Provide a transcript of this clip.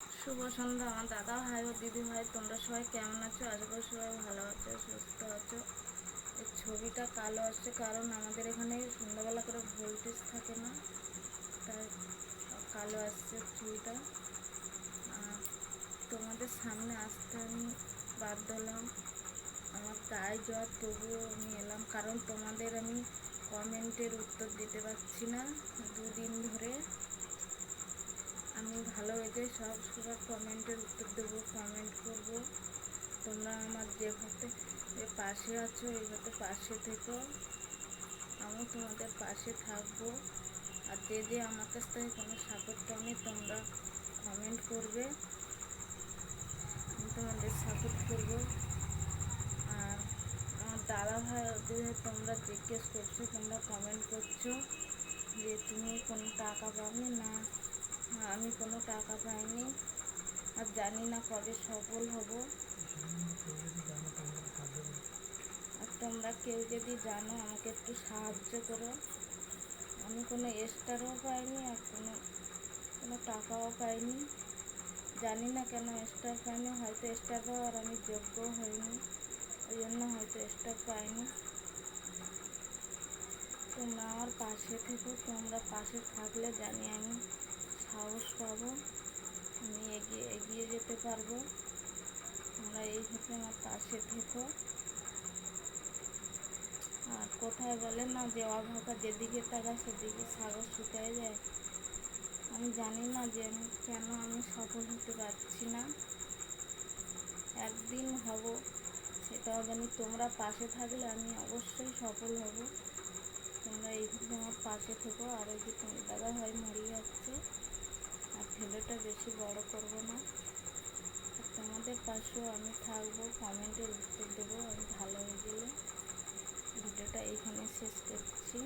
শুভ সন্ধ্যা, আমার দাদা ভাই ও দিদি ভাই, তোমরা সবাই কেমন আছো? আশা করি সবাই ভালো আছো, সুস্থ আছো। এই ছবিটা কালো আসছে কারণ আমাদের এখানে সন্ধ্যাবেলা করে ভোল্টেজ থাকে না, তাই কালো আসছে ছবিটা। তোমাদের সামনে আসতে আমি বাধ্য হলাম। আমার তাই জ্বর তবুও আমি এলাম, কারণ তোমাদের আমি কমেন্টের উত্তর দিতে পারছি না। দুদিন ধরে ভালো হয়েছে। সব সবার কমেন্টের উত্তর দেবো কমেন্ট করব। তোমরা আমার যেভাবে পাশে আছো এইভাবে পাশে থেকো। আমি তোমাদের পাশে থাকব। আর যে যে আমার কাছ থেকে কোনো সাপোর্ট পাওনি তোমরা কমেন্ট করবে। আমি তোমাদের সাপোর্ট করব। আর আমার দাদা ভাই ওদের তোমরা জিজ্ঞেস করছ তোমরা কমেন্ট করছ যে তুমি কোনো টাকা না না, আমি কোনো টাকা পাইনি। আর জানি না কবে সফল হব। আর তোমরা কেউ যদি জানো, আমাকে একটু সাহায্য করো। আমি কোনো স্টারও পাইনি আর কোনো কোনো টাকাও পাইনি। জানি না কেন স্টার পাইনি, হয়তো স্টার পাওয়ার আমি যোগ্য হইনি। ওই জন্য হয়তো স্টার পাইনি। তোমরা আমার পাশে থেকো, তোমরা পাশে থাকলে জানি আমি সাহস পাবো। আমি এগিয়ে এগিয়ে যেতে পারব। তোমরা এইভাবে আমার পাশে থেকো। আর কোথায় বলে না, যে অভাগা যেদিকে তাকা সেদিকে সাগর শুকায় যায়। আমি জানি না যে আমি কেন আমি সফল হতে পারছি না। একদিন হব সেটাও জানি তোমরা পাশে থাকলে আমি অবশ্যই সফল হব। তোমরা এইভাবে আমার পাশে থেকো। আর ওই যে তোমার দাদা ভাই মরে যাচ্ছে ভিডিওটা বেশি বড় করব না। তোমাদের পাশেও আমি থাকব কমেন্টের উত্তর দেবো, আমি ভালো হয়ে গেলে। ভিডিওটা এইখানে শেষ করছি।